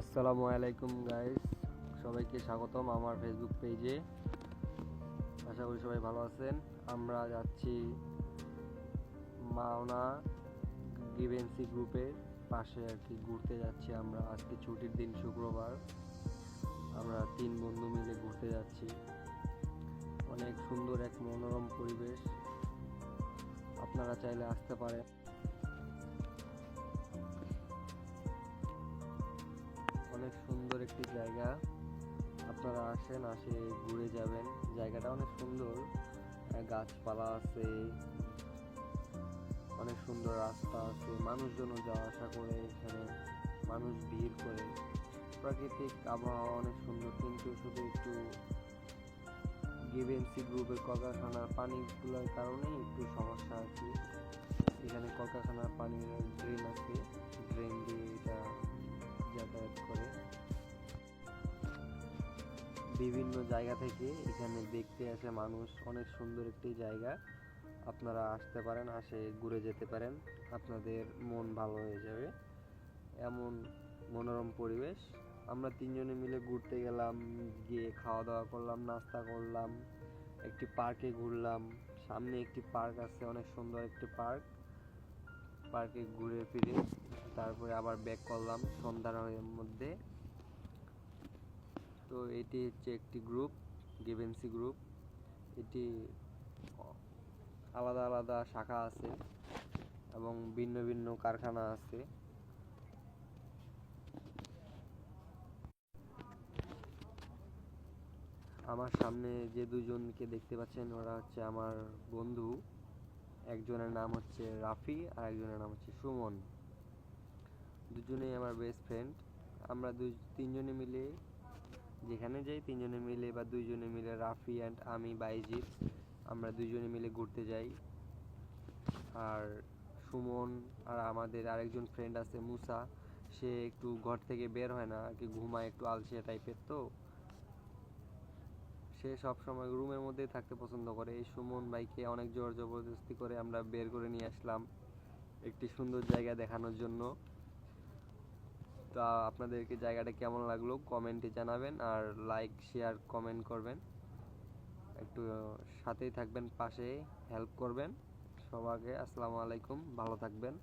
আসসালামু আলাইকুম গাইস সবাইকে স্বাগতম আমার ফেসবুক পেজে আশা করি সবাই ভালো আছেন। আমরা যাচ্ছি মাওনা গিভেন্সি গ্রুপের পাশে আর কি ঘুরতে যাচ্ছি আমরা। আজকে ছুটির দিন শুক্রবার। আমরা তিন বন্ধু মিলে ঘুরতে যাচ্ছি। অনেক সুন্দর এক মনোরম পরিবেশ। আপনারা চাইলে আসতে পারেন। অনেক সুন্দর একটি জায়গা। আপনারা আসেন, আসে ঘুরে যাবেন। জায়গাটা অনেক সুন্দর। গাছপালা আছে। অনেক সুন্দর রাস্তা আছে। মানুষজনও যাওয়া আসা করে এখানে। মানুষ ভিড় করে। প্রাকৃতিক আবহাওয়া অনেক সুন্দর, কিন্তু শুধু একটু গিভেন্সি গ্রুপের কলকারখানার পানিগুলোর কারণে একটু সমস্যা আছে। এখানে কলকারখানার পানির বিভিন্ন জায়গা থেকে এখানে দেখতে আসে মানুষ। অনেক সুন্দর একটি জায়গা। আপনারা আসতে পারেন, আসে ঘুরে যেতে পারেন। আপনাদের মন ভালো হয়ে যাবে। এমন মনোরম পরিবেশ। আমরা তিনজনে মিলে ঘুরতে গেলাম, গিয়ে খাওয়া দাওয়া করলাম, নাস্তা করলাম, একটি পার্কে ঘুরলাম। সামনে একটি পার্ক আছে, অনেক সুন্দর একটি পার্ক। পার্কে ঘুরে ফিরে তারপরে আবার ব্যাক করলাম সন্ধ্যার মধ্যে। তো এটি হচ্ছে একটি গ্রুপ গিভেন্সি গ্রুপ এটি আলাদা আলাদা শাখা আছে এবং ভিন্ন ভিন্ন কারখানা আছে। আমার সামনে যে দুজনকে দেখতে পাচ্ছেন, ওরা হচ্ছে আমার বন্ধু। একজনের নাম হচ্ছে রাফি আর একজনের নাম হচ্ছে সুমন। দুজনেই আমার বেস্ট ফ্রেন্ড আমরা দুই, তিনজনে মিলে যেখানে যাই তিনজনে মিলে বা দুইজনে মিলে রাফি অ্যান্ড আমি বাইজিৎ আমরা দুইজনে মিলে ঘুরতে যাই। আর সুমন আর আমাদের আরেকজন ফ্রেন্ড আছে মুসা, সে একটু ঘর থেকে বের হয় না, আর কি ঘুমায় একটু আলসিয়া টাইপের তো। সে সব সময় রুমের মধ্যেই থাকতে পছন্দ করে। এই সুমন ভাইকে অনেক জোর জবরদস্তি করে আমরা বের করে নিয়ে আসলাম একটি সুন্দর জায়গা দেখানোর জন্য। তা আপনাদেরকে জায়গাটা কেমন লাগল কমেন্টে জানাবেন আর লাইক শেয়ার কমেন্ট করবেন। একটু সাথেই থাকবেন, পাশে হেল্প করবেন সবাইকে। আসসালামু আলাইকুম, ভালো থাকবেন।